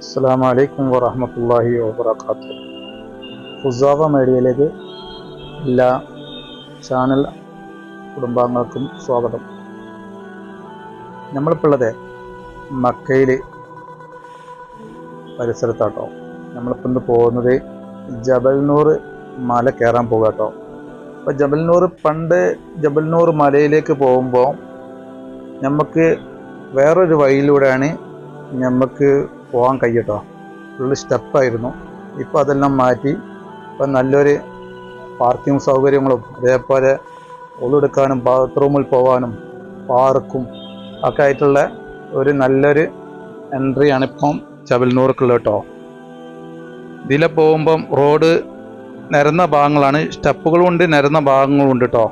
അസ്സാം വലൈക്കും വറഹമത്തല്ലാഹി വാബർക്കാത്തു ഫുസാവ മീഡിയയിലേക്ക് എല്ലാ ചാനൽ കുടുംബാംഗങ്ങൾക്കും സ്വാഗതം. നമ്മളിപ്പോൾ ഉള്ളത് മക്കയിൽ പരിസരത്താട്ടോ. നമ്മളിപ്പോൾ ഇന്ന് പോകുന്നത് ജബൽനൂർ മല കയറാൻ പോകുക കേട്ടോ അപ്പോൾ ജബൽനൂർ പണ്ട് ജബൽനൂർ മലയിലേക്ക് പോകുമ്പോൾ നമുക്ക് വേറൊരു വഴിയിലൂടെയാണ് നമുക്ക് പോകാൻ കഴിയട്ടോ. ഫുള്ള് സ്റ്റെപ്പായിരുന്നു ഇപ്പോൾ അതെല്ലാം മാറ്റി ഇപ്പം നല്ലൊരു പാർക്കിംഗ് സൗകര്യങ്ങളും അതേപോലെ ഒളെടുക്കാനും ബാത്റൂമിൽ പോകാനും പാർക്കും ഒക്കെ ആയിട്ടുള്ള ഒരു നല്ലൊരു എൻട്രിയാണ് ഇപ്പം ചവൽനൂർക്കുള്ള കേട്ടോ. ഇതിലെ പോകുമ്പം റോഡ് നിരന്ന ഭാഗങ്ങളാണ്. സ്റ്റെപ്പുകളുണ്ട് നിരന്ന ഭാഗങ്ങളുണ്ട് കേട്ടോ.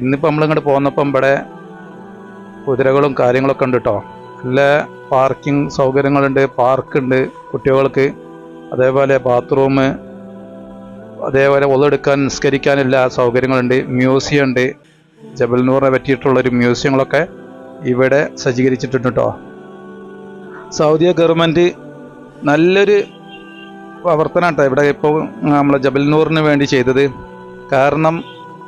ഇന്നിപ്പോൾ നമ്മളിങ്ങോട്ട് പോന്നപ്പം ഇവിടെ കുതിരകളും കാര്യങ്ങളൊക്കെ ഉണ്ട് കേട്ടോ. നല്ല പാർക്കിംഗ് സൗകര്യങ്ങളുണ്ട് പാർക്കുണ്ട് കുട്ടികൾക്ക്. അതേപോലെ ബാത്റൂം അതേപോലെ ഒതെടുക്കാൻ നിസ്കരിക്കാൻ എല്ലാ സൗകര്യങ്ങളുണ്ട് മ്യൂസിയം ഉണ്ട് ജബൽനൂറിനെ പറ്റിയിട്ടുള്ളൊരു മ്യൂസിയങ്ങളൊക്കെ ഇവിടെ സജ്ജീകരിച്ചിട്ടുണ്ട് കേട്ടോ സൗദി ഗവൺമെന്റ് നല്ലൊരു പ്രവർത്തനം കേട്ടോ ഇവിടെ ഇപ്പോൾ നമ്മൾ ജബൽനൂറിന് വേണ്ടി ചെയ്തത്. കാരണം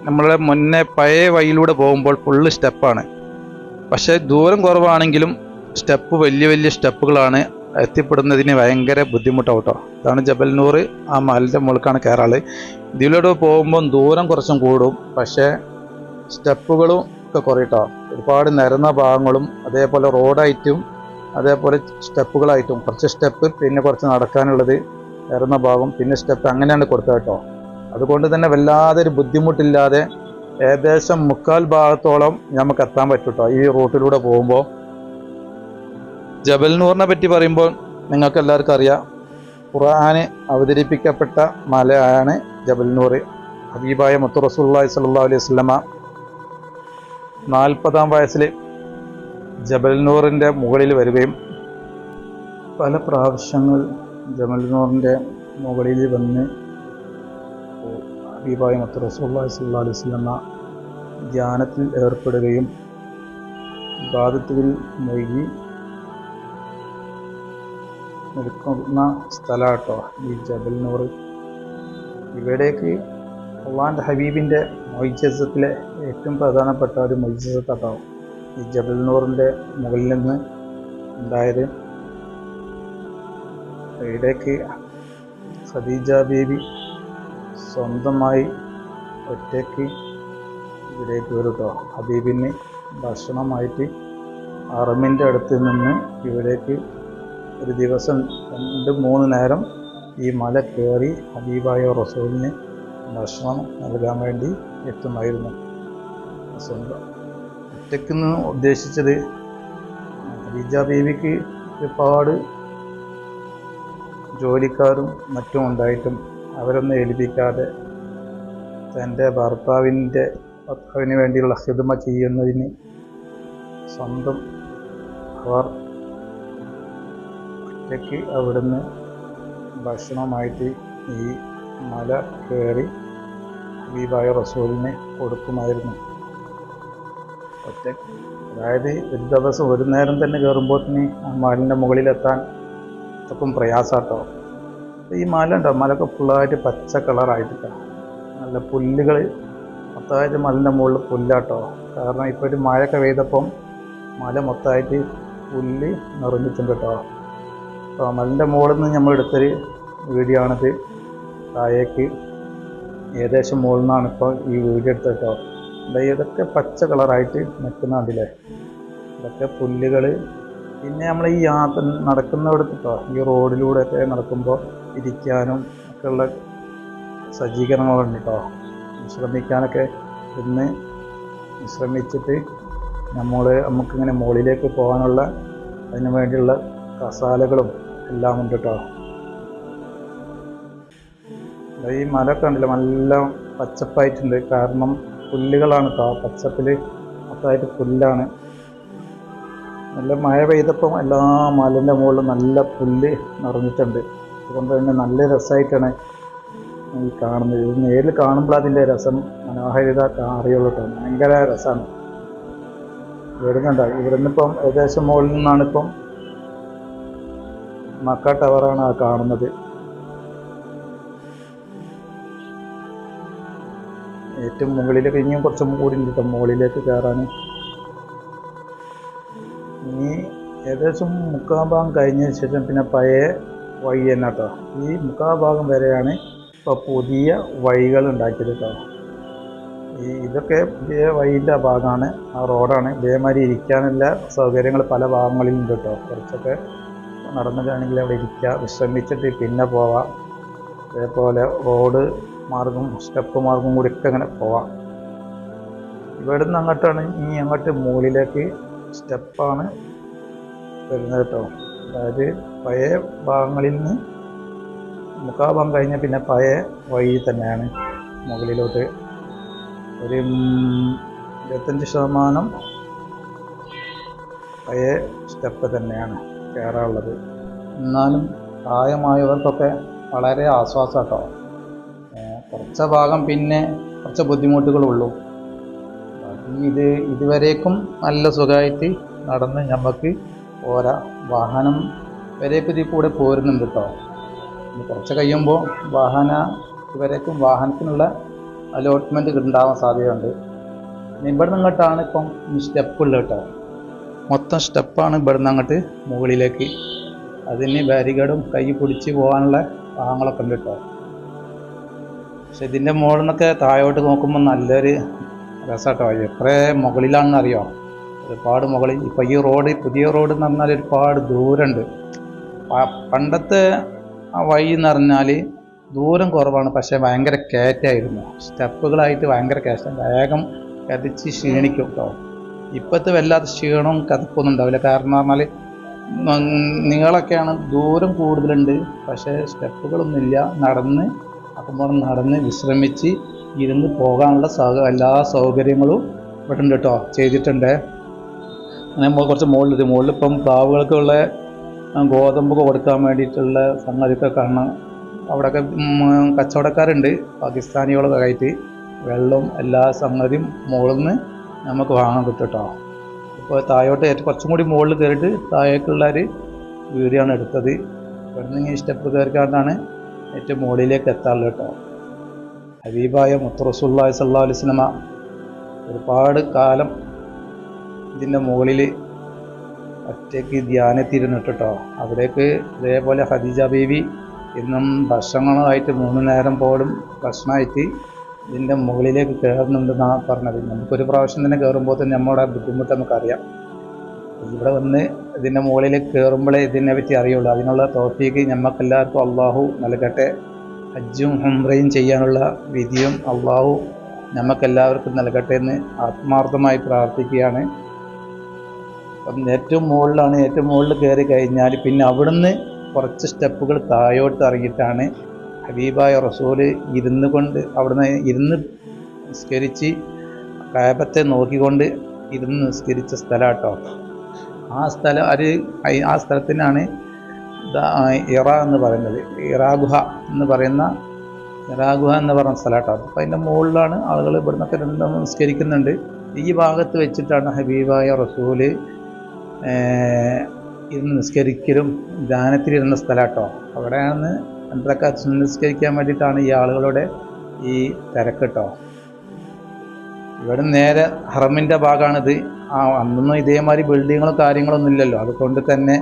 നമ്മളെ മുന്നേ പഴയ വഴിയിലൂടെ പോകുമ്പോൾ ഫുള്ള് സ്റ്റെപ്പാണ് പക്ഷേ ദൂരം കുറവാണെങ്കിലും സ്റ്റെപ്പ് വലിയ വലിയ സ്റ്റെപ്പുകളാണ് എത്തിപ്പെടുന്നതിന് ഭയങ്കര ബുദ്ധിമുട്ടാവും കേട്ടോ അതാണ് ജബൽനൂർ ആ മലന്റെ മുകൾക്കാണ് കയറാൾ ഇതിലൂടെ പോകുമ്പം ദൂരം കുറച്ചും കൂടും പക്ഷേ സ്റ്റെപ്പുകളും ഒക്കെ കുറയിട്ടോ. ഒരുപാട് നിരന്ന ഭാഗങ്ങളും അതേപോലെ റോഡായിട്ടും അതേപോലെ സ്റ്റെപ്പുകളായിട്ടും. കുറച്ച് സ്റ്റെപ്പ് പിന്നെ കുറച്ച് നടക്കാനുള്ളത് നിരന്ന ഭാഗം പിന്നെ സ്റ്റെപ്പ് അങ്ങനെയാണ് കൊടുത്തത് കേട്ടോ. അതുകൊണ്ട് തന്നെ വല്ലാതെ ഒരു ബുദ്ധിമുട്ടില്ലാതെ ഏകദേശം മുക്കാൽ ഭാഗത്തോളം നമുക്ക് എത്താൻ പറ്റും കേട്ടോ ഈ റൂട്ടിലൂടെ പോകുമ്പോൾ. ജബൽനൂറിനെ പറ്റി പറയുമ്പോൾ നിങ്ങൾക്ക് എല്ലാവർക്കും അറിയാം. ഖുർആന് അവതരിപ്പിക്കപ്പെട്ട മലയാണ് ജബൽ നൂർ ഹബീബായ മുത്തു റസൂല്ലായി സല്ലാ അലൈഹി സ്വലമ നാൽപ്പതാം വയസ്സിൽ ജബൽ നൂറിന്റെ മുകളിൽ വരികയും പല പ്രാവശ്യങ്ങൾ ജബൽ നൂറിന്റെ മുകളിൽ വന്ന് ഹബീബായ മുത്തു റസൂല്ലായി സല്ലാ അലൈഹി സ്വലമ ധ്യാനത്തിൽ ഏർപ്പെടുകയും ബാധത്തിൽ മുഴുകി നിൽക്കുന്ന സ്ഥലമാട്ടോ ഈ ജബൽനൂർ. ഇവിടേക്ക് അള്ളാന്റെ ഹബീബിന്റെ മൊയ്ജസത്തിലെ ഏറ്റവും പ്രധാനപ്പെട്ട ഒരു മൊയ്ജസത്താട്ടോ ഈ ജബൽ നൂറിന്റെ മുകളിൽ നിന്ന് ഉണ്ടായത് ഇവിടേക്ക് ഖദീജ ബീബി സ്വന്തമായി ഒറ്റയ്ക്ക് ഇവിടേക്ക് വരും കേട്ടോ ഹബീബിന് ഭക്ഷണമായിട്ട് അറമിന്റെ അടുത്ത് നിന്ന് ഇവിടേക്ക് ഒരു ദിവസം രണ്ട് മൂന്ന് നേരം ഈ മല കയറി ഹബീബായ റസൂലിന് ഭക്ഷണം നൽകാൻ വേണ്ടി എത്തുമായിരുന്നു. സ്വന്തം ഒറ്റയ്ക്കെന്ന് ഉദ്ദേശിച്ചത് ഖദീജ ബീവിക്ക് ഒരുപാട് ജോലിക്കാരും മറ്റും ഉണ്ടായിട്ടും അവരൊന്നും ഏൽപ്പിക്കാതെ തന്റെ ഭർത്താവിന്റെ ഭർത്താവിന് വേണ്ടിയുള്ള ഹിതമ ചെയ്യുന്നതിന് സ്വന്തം അവർ ഒറ്റയ്ക്ക് അവിടുന്ന് ഭക്ഷണമായിട്ട് ഈ മല കയറി ഹബീബായ റസൂലിന് കൊടുക്കുമായിരുന്നു. ഒറ്റ അതായത് ഒരു ദിവസം ഒരു നേരം തന്നെ കയറുമ്പോൾ തന്നെ ആ മലിന്റെ മുകളിലെത്താൻ അത്രക്കും പ്രയാസാട്ടോ ഈ മല ഉണ്ടോ? മലൊക്കെ ഫുള്ളായിട്ട് പച്ച കളറായിട്ടിട്ടാണ് നല്ല പുല്ലുകൾ മൊത്തമായിട്ട് മലിന്റെ മുകളിൽ പുല്ലാട്ടോ. കാരണം ഇപ്പോൾ ഒരു മഴയൊക്കെ പെയ്തപ്പം മല മൊത്തമായിട്ട് പുല്ല് നിറഞ്ഞിട്ടുണ്ട് കേട്ടോ. മലിന്റെ മുകളിൽ നിന്ന് നമ്മൾ എടുത്തൊരു വീഡിയോ ആണിത് താഴേക്ക് ഏകദേശം മുകളിൽ നിന്നാണ് ഇപ്പോൾ ഈ വീഡിയോ എടുത്തത് കേട്ടോ. ഇതൊക്കെ പച്ച കളറായിട്ട് നിൽക്കുന്ന കണ്ടില്ലേ? ഇതൊക്കെ പുല്ലുകൾ പിന്നെ നമ്മൾ ഈ യാത്ര നടക്കുന്നിടത്ത് കേട്ടോ ഈ റോഡിലൂടെയൊക്കെ നടക്കുമ്പോൾ ഇരിക്കാനും ഒക്കെയുള്ള സജ്ജീകരണങ്ങളുണ്ട് കേട്ടോ. വിശ്രമിക്കാനൊക്കെ ഇന്ന് വിശ്രമിച്ചിട്ട് നമ്മൾ നമുക്കിങ്ങനെ മുകളിലേക്ക് പോകാനുള്ള അതിന് വേണ്ടിയുള്ള കസാലകളും എല്ലാം ഉണ്ട് കേട്ടോ ഈ മല കണ്ടില്ല നല്ല പച്ചപ്പായിട്ടുണ്ട്. കാരണം പുല്ലുകളാണ് കേട്ടോ പച്ചപ്പിൽ മൊത്തമായിട്ട് പുല്ലാണ്. നല്ല മഴ പെയ്തപ്പം എല്ലാ മലന്റെ മുകളിലും നല്ല പുല്ല് നിറഞ്ഞിട്ടുണ്ട്. അതുകൊണ്ട് തന്നെ നല്ല രസമായിട്ടാണ് ഈ കാണുന്നത്. ഇത് നേരിൽ കാണുമ്പോൾ അതിന്റെ രസം മനോഹാരിത അറിയുള്ളൂ കേട്ടോ ഭയങ്കര രസമാണ് വരുന്നുണ്ട് ഇവിടുന്ന് ഇപ്പം ഏകദേശം മുകളിൽ നിന്നാണ് ഇപ്പം മക്ക ടവറാണ് ആ കാണുന്നത്. ഏറ്റവും മുകളിലേക്ക് ഇനിയും കുറച്ച് കൂടി കേട്ടോ മുകളിലേക്ക് കയറാൻ ഇനി ഏകദേശം മുക്കാൽ ഭാഗം കഴിഞ്ഞതിന് ശേഷം പിന്നെ പഴയ വഴി തന്നെ കേട്ടോ ഈ മുക്കാൽ ഭാഗം വരെയാണ് ഇപ്പോൾ പുതിയ വഴികൾ ഉണ്ടാക്കിയത് കേട്ടോ ഈ ഇതൊക്കെ പുതിയ വഴിന്റെ ഭാഗമാണ് ആ റോഡാണ്. ഇതേമാതിരി ഇരിക്കാനുള്ള സൗകര്യങ്ങൾ പല ഭാഗങ്ങളിലുണ്ട് കേട്ടോ കുറച്ചൊക്കെ നടന്നിട്ടാണെങ്കിൽ അവിടെ ഇരിക്കുക വിശ്രമിച്ചിട്ട് പിന്നെ പോവാം. അതേപോലെ റോഡ് മാർഗം സ്റ്റെപ്പ് മാർഗം കൂടി ഒക്കെ അങ്ങനെ പോവാം. ഇവിടെ നിന്ന് അങ്ങോട്ടാണ് ഇനി അങ്ങോട്ട് മുകളിലേക്ക് സ്റ്റെപ്പാണ് വരുന്നത് കേട്ടോ. അതായത് പഴയ ഭാഗങ്ങളിൽ നിന്ന് മുക്കാൽ ഭാഗം കഴിഞ്ഞാൽ പിന്നെ പഴയ വഴി തന്നെയാണ് മുകളിലോട്ട്. ഒരു ഇരുപത്തഞ്ച് ശതമാനം പഴയ സ്റ്റെപ്പ് തന്നെയാണ്. കയറാനുള്ളത് എന്നാലും പ്രായമായവർക്കൊക്കെ വളരെ ആശ്വാസം കേട്ടോ കുറച്ച ഭാഗം പിന്നെ കുറച്ച് ബുദ്ധിമുട്ടുകളുള്ളൂ. ഇത് ഇതുവരേക്കും നല്ല സുഖമായിട്ട് നടന്ന് നമുക്ക് പോരാ വാഹനം വരേക്കും ഇതിൽ കൂടെ പോരുന്നുണ്ട് കേട്ടോ കുറച്ച് കഴിയുമ്പോൾ വാഹന ഇതുവരേക്കും വാഹനത്തിനുള്ള അലോട്ട്മെന്റ് ഉണ്ടാവാൻ സാധ്യതയുണ്ട്. ഇവിടെ നിന്നിട്ടാണ് ഇപ്പം സ്റ്റെപ്പ് ഉള്ളത് കേട്ടോ മൊത്തം സ്റ്റെപ്പാണ് ഇവിടുന്ന് അങ്ങോട്ട് മുകളിലേക്ക്. അതിന് ബാരിക്കേഡും കൈ പിടിച്ച് പോകാനുള്ള ഭാഗങ്ങളൊക്കെ ഉണ്ട് കേട്ടോ. പക്ഷെ ഇതിന്റെ മുകളിൽ നിന്നൊക്കെ താഴോട്ട് നോക്കുമ്പോൾ നല്ലൊരു രസമാട്ടോ എത്ര മുകളിലാണെന്ന് അറിയാം? ഒരുപാട് മുകളിൽ. ഇപ്പം ഈ റോഡ് പുതിയ റോഡ് എന്ന് പറഞ്ഞാൽ ഒരുപാട് ദൂരമുണ്ട്. പണ്ടത്തെ ആ വഴി എന്ന് പറഞ്ഞാൽ ദൂരം കുറവാണ്. പക്ഷേ ഭയങ്കര കയറ്റായിരുന്നു സ്റ്റെപ്പുകളായിട്ട് ഭയങ്കര കയറ്റം. വേഗം കതിച്ച് ക്ഷീണിക്കും കേട്ടോ. ഇപ്പോഴത്തെ വല്ലാത്ത ക്ഷീണവും കഥപ്പൊന്നും ഉണ്ടാവില്ല. കാരണം പറഞ്ഞാൽ നിങ്ങളൊക്കെയാണ് ദൂരം കൂടുതലുണ്ട്. പക്ഷേ സ്റ്റെപ്പുകളൊന്നുമില്ല. നടന്ന് അപ്പോൾ നടന്ന് വിശ്രമിച്ച് ഇരുന്ന് പോകാനുള്ള സൗക എല്ലാ സൗകര്യങ്ങളും ഇവിടെ ഉണ്ട് കേട്ടോ ചെയ്തിട്ടുണ്ട്. അങ്ങനെ കുറച്ച് മുകളിൽ മുകളിൽ ഇപ്പം പ്രാവുകൾക്കുള്ള ഗോതമ്പൊക്കെ ഗോതമ്പ് കൊടുക്കാൻ വേണ്ടിയിട്ടുള്ള സംഗതിയൊക്കെ കാണാം അവിടെയൊക്കെ കച്ചവടക്കാരുണ്ട്. പാകിസ്ഥാനികളൊക്കെ ആയിട്ട് വെള്ളം എല്ലാ സംഗതിയും മുകളിൽ നിന്ന് നമുക്ക് വാങ്ങാൻ കിട്ടും കേട്ടോ ഇപ്പോൾ താഴോട്ട് ഏറ്റവും കുറച്ചും കൂടി മുകളിൽ കയറിയിട്ട് താഴേക്കുള്ള ഒരു വീഡിയോ ആണ് എടുത്തത്. ഇവിടുന്ന് ഈ സ്റ്റെപ്പ് കയറിക്കാണ്ടാണ് ഏറ്റവും മുകളിലേക്ക് എത്താറുള്ളത് കേട്ടോ. ഹബീബായ മുത്തറസുല്ലാഹി സല്ലാ സ്വലമ ഒരുപാട് കാലം ഇതിന്റെ മുകളിൽ ഒറ്റയ്ക്ക് ധ്യാനത്തിരുന്നിട്ട് കേട്ടോ. അവിടേക്ക് ഇതേപോലെ ഹദീജ ബീവി ഇന്നും ഭക്ഷണങ്ങളായിട്ട് മൂന്ന് നേരം പോലും ഭക്ഷണമായിട്ട് ഇതിന്റെ മുകളിലേക്ക് കയറുന്നുണ്ടെന്നാണ് പറഞ്ഞത്. നമുക്കൊരു പ്രാവശ്യം തന്നെ കയറുമ്പോൾ തന്നെ നമ്മുടെ ബുദ്ധിമുട്ട് നമുക്കറിയാം. ഇവിടെ വന്ന് ഇതിന്റെ മുകളിലേക്ക് കയറുമ്പോഴേ ഇതിനെ പറ്റി അറിയുള്ളൂ. അതിനുള്ള തോഫീക്ക് ഞമ്മക്കെല്ലാവർക്കും അള്ളാഹു നൽകട്ടെ. ഹജ്ജും ഹുംറയും ചെയ്യാനുള്ള വിധിയും അള്ളാഹു നമുക്കെല്ലാവർക്കും നൽകട്ടെ എന്ന് ആത്മാർത്ഥമായി പ്രാർത്ഥിക്കുകയാണ്. അപ്പം ഏറ്റവും മുകളിലാണ് ഏറ്റവും മുകളിൽ കയറി കഴിഞ്ഞാൽ പിന്നെ അവിടുന്ന് കുറച്ച് സ്റ്റെപ്പുകൾ താഴോട്ട് ഇറങ്ങിയിട്ടാണ് ഹബീബായ റസൂൽ ഇരുന്ന് കൊണ്ട് അവിടുന്ന് ഇരുന്ന് നിസ്കരിച്ച് കാബത്തെ നോക്കിക്കൊണ്ട് ഇരുന്ന് നിസ്കരിച്ച സ്ഥലം കേട്ടോ ആ സ്ഥലം അത് ആ സ്ഥലത്തിനാണ് ഇറ എന്ന് പറയുന്നത്. ഇറാഗുഹ എന്ന് പറയുന്ന ഇറാഗുഹ എന്ന് പറയുന്ന സ്ഥലം കേട്ടോ അപ്പം അതിന്റെ മുകളിലാണ് ആളുകൾ ഇവിടുന്നൊക്കെ രണ്ടും നിസ്കരിക്കുന്നുണ്ട്. ഈ ഭാഗത്ത് വെച്ചിട്ടാണ് ഹബീബായ റസൂൽ ഇരുന്ന് നിസ്കരിക്കലും ധ്യാനത്തിലിരുന്ന സ്ഥലം കേട്ടോ അവിടെയാണ് രണ്ടരക്ക നിസ്കരിക്കാൻ വേണ്ടിയിട്ടാണ് ഈ ആളുകളുടെ ഈ തിരക്കെട്ടോ കേട്ടോ ഇവിടെ നേരെ ഹറമിന്റെ ഭാഗമാണിത് ആ അന്നൊന്നും ഇതേമാതിരി ബിൽഡിങ്ങുകളും കാര്യങ്ങളൊന്നും ഇല്ലല്ലോ. അതുകൊണ്ട് തന്നെ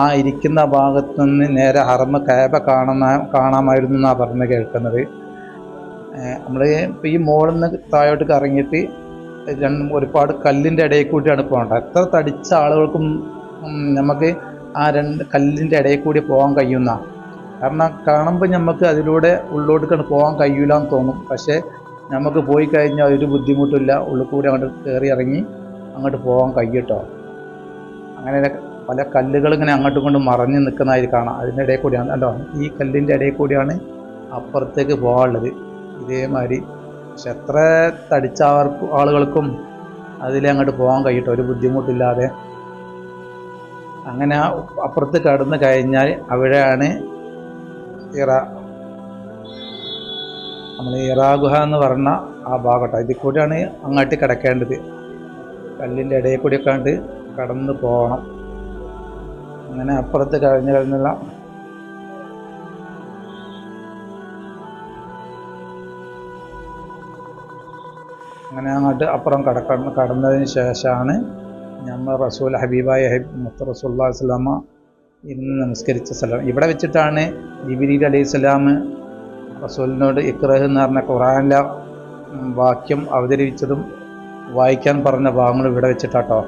ആ ഇരിക്കുന്ന ഭാഗത്ത് നിന്ന് നേരെ ഹറമ കാബ കാണുന്ന കാണാമായിരുന്നു എന്നാണ് പറഞ്ഞ് കേൾക്കുന്നത്. നമ്മൾ ഇപ്പോൾ ഈ മുകളിൽ നിന്ന് താഴോട്ട് ഇറങ്ങിയിട്ട് രണ്ട് ഒരുപാട് കല്ലിന്റെ ഇടയിൽ കൂടിയാണ് പോകേണ്ടത്. എത്ര തടിച്ച ആളുകൾക്കും നമുക്ക് ആ രണ്ട് കല്ലിന്റെ ഇടയിൽ കൂടി പോകാൻ കഴിയുന്ന കാരണം കാണുമ്പോൾ നമുക്ക് അതിലൂടെ ഉള്ളോട്ടേക്കാണ് പോകാൻ കഴിയില്ല എന്ന് തോന്നും. പക്ഷേ നമുക്ക് പോയി കഴിഞ്ഞാൽ ഒരു ബുദ്ധിമുട്ടില്ല ഉള്ളിൽ കൂടി അങ്ങോട്ട് കയറി ഇറങ്ങി അങ്ങോട്ട് പോകാൻ കഴിയട്ടോ. അങ്ങനെ പല കല്ലുകൾ ഇങ്ങനെ അങ്ങോട്ടും കൊണ്ട് മറഞ്ഞ് നിൽക്കുന്നതായി കാണാം. അതിന്റെ ഇടയിൽ കൂടിയാണ്. കണ്ടോ? ഈ കല്ലിന്റെ ഇടയിൽ കൂടിയാണ് അപ്പുറത്തേക്ക് പോകാനുള്ളത് ഇതേമാതിരി പക്ഷെ എത്ര തടിച്ച ആളുകൾക്കും അതിലെ അങ്ങോട്ട് പോകാൻ കഴിയട്ടോ. ഒരു ബുദ്ധിമുട്ടില്ലാതെ അങ്ങനെ അപ്പുറത്ത് കടന്നു കഴിഞ്ഞാൽ അവിടെയാണ് ഇറ. നമ്മൾ ഇറാഗുഹ എന്ന് പറഞ്ഞ ആ ഭാഗട്ട. ഇതിൽ കൂടിയാണ് അങ്ങോട്ട് കിടക്കേണ്ടത്. കല്ലിന്റെ ഇടയിൽ കൂടി കണ്ട് കടന്ന് പോകണം. അങ്ങനെ അപ്പുറത്ത് കഴിഞ്ഞ് കഴിഞ്ഞുള്ള അങ്ങനെ അങ്ങോട്ട് അപ്പുറം കടക്ക കടന്നതിന് ശേഷമാണ് ഞമ്മ റസൂൽ ഹബീബായ മുത്ത റസൂല്ലാ സ്വലാമ ഇന്ന് നമസ്കരിച്ച സ്ഥലം. ഇവിടെ വെച്ചിട്ടാണ് ജിബിരി അലൈഹി സ്വലാം റസൂലിനോട് ഇക്രഹ് എന്ന് പറഞ്ഞ ഖുറാനിലെ വാക്യം അവതരിപ്പിച്ചതും വായിക്കാൻ പറഞ്ഞ ഭാഗങ്ങൾ ഇവിടെ വെച്ചിട്ടാട്ടോ.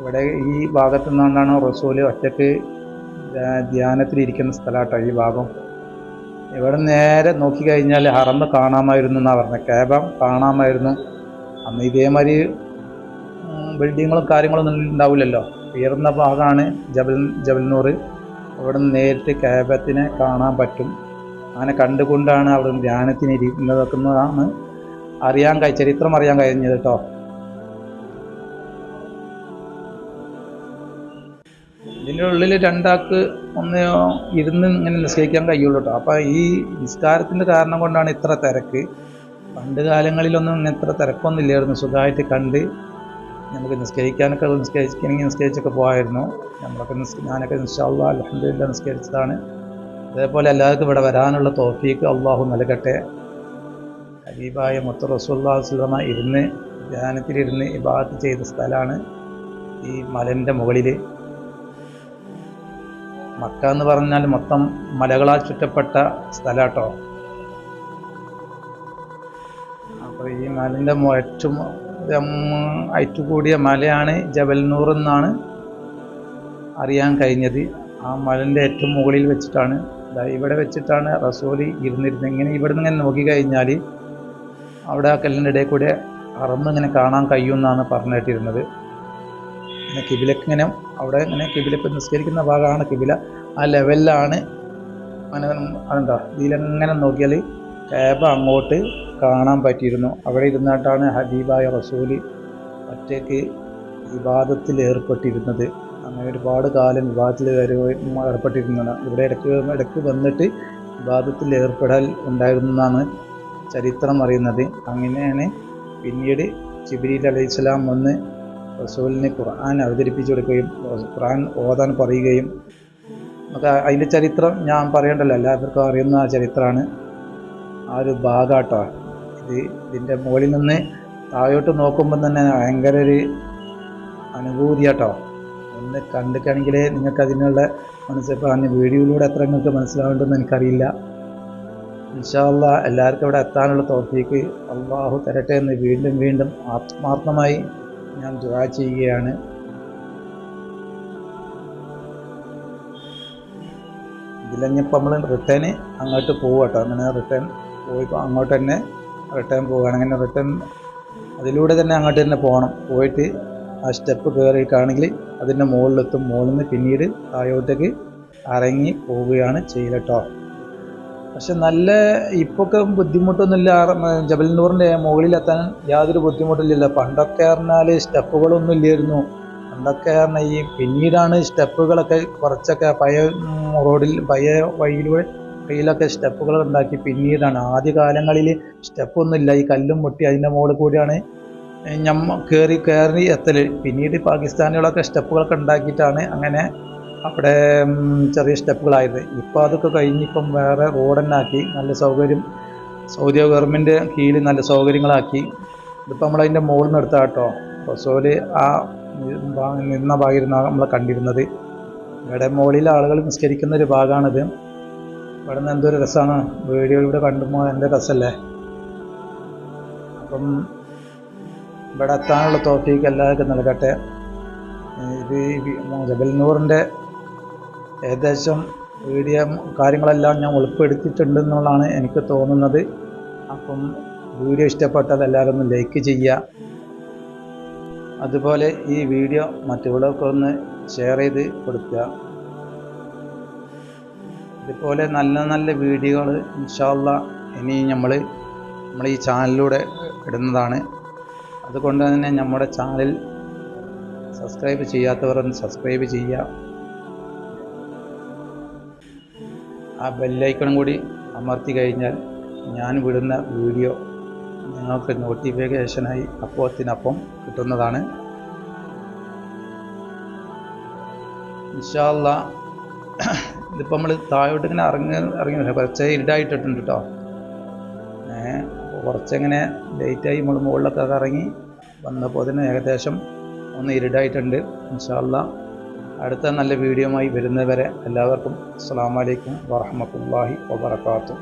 ഇവിടെ ഈ ഭാഗത്തു നിന്നാണ് റസൂൽ ഒറ്റയ്ക്ക് ധ്യാ- ധ്യാനത്തിലിരിക്കുന്ന സ്ഥലമാട്ടോ ഈ ഭാഗം. ഇവിടെ നേരെ നോക്കിക്കഴിഞ്ഞാൽ ഹറമ്പ് കാണാമായിരുന്നു എന്നാണ് പറഞ്ഞത്. കേബം കാണാമായിരുന്നു. അന്ന് ഇതേമാതിരി ബിൽഡിങ്ങുകളും കാര്യങ്ങളൊന്നും ഉണ്ടാവില്ലല്ലോ. ഉയർന്ന ഭാഗമാണ് ജബൽ ജബൽനൂർ അവിടെ നിന്ന് നേരിട്ട് കേബത്തിനെ കാണാൻ പറ്റും. അങ്ങനെ കണ്ടുകൊണ്ടാണ് അവിടെ ധ്യാനത്തിന് ഇരിക്കുന്നതൊക്കെയാണ് അറിയാൻ കഴി ചരിത്രം അറിയാൻ കഴിഞ്ഞത് കേട്ടോ. ഇതിന്റെ ഉള്ളിൽ രണ്ടാൾക്ക് ഒന്ന് ഇരുന്ന് ഇങ്ങനെ നിസ്കരിക്കാൻ കഴിയുള്ളൂ കേട്ടോ. അപ്പോൾ ഈ നിസ്കാരത്തിന്റെ കാരണം കൊണ്ടാണ് ഇത്ര തിരക്ക്. പണ്ട് കാലങ്ങളിലൊന്നും ഇങ്ങനെ ഇത്ര തിരക്കൊന്നും ഇല്ലായിരുന്നു. സുഖമായിട്ട് കണ്ട് നമുക്ക് നിസ്കരിക്കാനൊക്കെ നിസ്കരിക്കണമെങ്കിൽ നിസ്കരിച്ചൊക്കെ പോകായിരുന്നു നമ്മളൊക്കെ നിസ് ഞാനൊക്കെ നിശ്ചാള്ള അലഹമില്ല നിസ്കരിച്ചതാണ്. അതേപോലെ എല്ലാവർക്കും ഇവിടെ വരാനുള്ള തോഫീക്ക് അള്ളാഹു നൽകട്ടെ. ഹബീബായ മുത്ത റസൂല്ലാസ്ലമ ഇരുന്ന് ധ്യാനത്തിലിരുന്ന് ഇബാത്ത് ചെയ്ത സ്ഥലമാണ് ഈ മലന്റെ മുകളിൽ മക്ക എന്ന് പറഞ്ഞാൽ മൊത്തം മലകളാൽ ചുറ്റപ്പെട്ട സ്ഥലാട്ടോ. അപ്പോൾ ഈ മലന്റെ ഏറ്റവും ഹൈറ്റ് കൂടിയ മലയാണ് ജബൽനൂർ എന്നാണ് അറിയാൻ കഴിഞ്ഞത്. ആ മലന്റെ ഏറ്റവും മുകളിൽ വെച്ചിട്ടാണ് ഇവിടെ വെച്ചിട്ടാണ് റസോലി ഇരുന്നിരുന്നത്. ഇങ്ങനെ ഇവിടെ നിന്ന് ഇങ്ങനെ നോക്കിക്കഴിഞ്ഞാൽ അവിടെ ആ കല്ലിന്റെ ഇടയിൽ കൂടെ അറന്ന് ഇങ്ങനെ കാണാൻ കഴിയുമെന്നാണ് പറഞ്ഞിട്ടിരുന്നത്. പിന്നെ കിബിലക്ക് ഇങ്ങനെ അവിടെ ഇങ്ങനെ കിബില ഇപ്പം നിസ്കരിക്കുന്ന ഭാഗമാണ് കിബില. ആ ലെവലിലാണ് അങ്ങനെ അതെന്താ ഇതിലെങ്ങനെ നോക്കിയാൽ ക്യാബ് അങ്ങോട്ട് കാണാൻ പറ്റിയിരുന്നു. അവിടെ ഇരുന്നിട്ടാണ് ഹബീബായ റസൂലി ഒറ്റയ്ക്ക് വിവാദത്തിൽ ഏർപ്പെട്ടിരുന്നത്. അങ്ങനെ ഒരുപാട് കാലം വിവാദത്തിൽ ഏർപ്പെട്ടിരുന്നതാണ്. ഇവിടെ ഇടയ്ക്ക് ഇടയ്ക്ക് വന്നിട്ട് വിവാദത്തിൽ ഏർപ്പെടൽ ഉണ്ടായിരുന്നു എന്നാണ് ചരിത്രം അറിയുന്നത്. അങ്ങനെയാണ് പിന്നീട് ചിബിരി അലൈഹി സ്വലാം വന്ന് റസൂലിനെ ഖുർആൻ അവതരിപ്പിച്ചു കൊടുക്കുകയും ഖുർആൻ ഓതാൻ പറയുകയും. നമുക്ക് അതിന്റെ ചരിത്രം ഞാൻ പറയേണ്ടല്ലോ എല്ലാവർക്കും അറിയുന്ന ആ ചരിത്രമാണ്. ആ ഒരു ഭാഗാട്ടോ. ഇത് ഇതിന്റെ മുകളിൽ നിന്ന് താഴോട്ട് നോക്കുമ്പോൾ തന്നെ ഭയങ്കര ഒരു അനുഭൂതിയാട്ടോ. ഒന്ന് കണ്ടിട്ടാണെങ്കിൽ നിങ്ങൾക്ക് അതിനുള്ള മനസ്സിപ്പോൾ അതിന് വീഡിയോയിലൂടെ എത്ര നിങ്ങൾക്ക് മനസ്സിലാവേണ്ടെന്ന് എനിക്കറിയില്ല. ഇൻഷാല്ല എല്ലാവർക്കും ഇവിടെ എത്താനുള്ള തോഫീക്ക് അള്ളാഹു തരട്ടെ എന്ന് വീണ്ടും വീണ്ടും ആത്മാർത്ഥമായി ഞാൻ ദുആ ചെയ്യുകയാണ്. ഇതിലഞ്ഞപ്പോൾ നമ്മൾ റിട്ടേൺ അങ്ങോട്ട് പോവാട്ടോ അങ്ങനെ റിട്ടേൺ പോയി അങ്ങോട്ട് തന്നെ റിട്ടേൺ പോവുകയാണ്. അങ്ങനെ റിട്ടേൺ അതിലൂടെ തന്നെ അങ്ങോട്ട് തന്നെ പോകണം. പോയിട്ട് ആ സ്റ്റെപ്പ് കയറിയിട്ടാണെങ്കിൽ അതിന്റെ മുകളിലെത്തും. മുകളിൽ നിന്ന് പിന്നീട് താഴോട്ടേക്ക് ഇറങ്ങി പോവുകയാണ് ചെയ്യലട്ടോ പക്ഷെ നല്ല ഇപ്പൊക്കെ ബുദ്ധിമുട്ടൊന്നുമില്ല. ജബൽ മുകളിലെത്താൻ യാതൊരു ബുദ്ധിമുട്ടില്ല. പണ്ടൊക്കെ പറഞ്ഞാൽ സ്റ്റെപ്പുകളൊന്നും ഇല്ലായിരുന്നു. പണ്ടൊക്കെ പറഞ്ഞാൽ ഈ പിന്നീടാണ് സ്റ്റെപ്പുകളൊക്കെ കുറച്ചൊക്കെ പഴയ റോഡിൽ പഴയ വഴിയിലൂടെ വഴിയിലൊക്കെ സ്റ്റെപ്പുകൾ ഉണ്ടാക്കി പിന്നീടാണ്. ആദ്യ കാലങ്ങളിൽ സ്റ്റെപ്പൊന്നുമില്ല. ഈ കല്ലും മുട്ടി അതിന്റെ മുകളിൽ കൂടിയാണ്. ഞമ്മ കയറി കയറി എത്തൽ പിന്നീട് പാകിസ്ഥാനികളൊക്കെ സ്റ്റെപ്പുകളൊക്കെ ഉണ്ടാക്കിയിട്ടാണ് അങ്ങനെ അവിടെ ചെറിയ സ്റ്റെപ്പുകളായത്. ഇപ്പോൾ അതൊക്കെ കഴിഞ്ഞിപ്പം വേറെ റോഡ് തന്നെ നല്ല സൗകര്യം സൗദി ഗവൺമെന്റ് കീഴിൽ നല്ല സൗകര്യങ്ങളാക്കി. ഇതിപ്പോൾ നമ്മളതിന്റെ മുകളിൽ നിന്ന് എടുത്താൽ കേട്ടോ. റസോൽ ആ നിന്ന ഭാഗമായിരുന്നു നമ്മൾ കണ്ടിരുന്നത്. ഇവിടെ മുകളിൽ ആളുകൾ നിസ്കരിക്കുന്ന ഒരു ഭാഗമാണിത്. ഇവിടെ നിന്ന് എന്തൊരു രസമാണ്. വീഡിയോയിലൂടെ കണ്ടുമ്പോൾ എന്റെ രസമല്ലേ? അപ്പം ഇവിടെ എത്താനുള്ള തോഫീക്ക് എല്ലാവർക്കും നൽകട്ടെ. ഇത് ഈ ജബൽ നൂറിന്റെ ഏകദേശം വീഡിയോ കാര്യങ്ങളെല്ലാം ഞാൻ ഉൾപ്പെടുത്തിയിട്ടുണ്ട് എന്നുള്ളതാണ് എനിക്ക് തോന്നുന്നത്. അപ്പം വീഡിയോ ഇഷ്ടപ്പെട്ടത് എല്ലാവരും ഒന്ന് ലൈക്ക് ചെയ്യുക. അതുപോലെ ഈ വീഡിയോ മറ്റുള്ളവർക്കൊന്ന് ഷെയർ ചെയ്ത് കൊടുക്കുക. ഇതുപോലെ നല്ല നല്ല വീഡിയോകൾ ഇൻഷാല്ല ഇനി നമ്മൾ നമ്മൾ ഈ ചാനലിലൂടെ ഇടുന്നതാണ്. അതുകൊണ്ട് തന്നെ നമ്മുടെ ചാനൽ സബ്സ്ക്രൈബ് ചെയ്യാത്തവർ ഒന്ന് സബ്സ്ക്രൈബ് ചെയ്യുക ആ ബെല്ലൈക്കണും കൂടി അമർത്തി കഴിഞ്ഞാൽ ഞാൻ വിടുന്ന വീഡിയോ നിങ്ങൾക്ക് നോട്ടിഫിക്കേഷനായി അപ്പോത്തിനപ്പം കിട്ടുന്നതാണ്. ഇൻഷാല്ല ഇതിപ്പോൾ നമ്മൾ താഴോട്ട് ഇങ്ങനെ ഇറങ്ങി ഇറങ്ങി. കുറച്ച് ഇരുടായിട്ടിട്ടുണ്ട് കേട്ടോ ഏഹ് കുറച്ചെങ്ങനെ ലേറ്റായി നമ്മൾ മുകളിലൊക്കെ ഇറങ്ങി വന്നപ്പോൾ അതിന് ഏകദേശം ഒന്ന് ഇരുടായിട്ടുണ്ട് ഇൻഷാല്ല അടുത്ത നല്ല വീഡിയോമായി വരുന്നവരെ എല്ലാവർക്കും അസ്സാം വലൈക്കും വാഹമത്തല്ലാഹി വാബർക്കാത്തു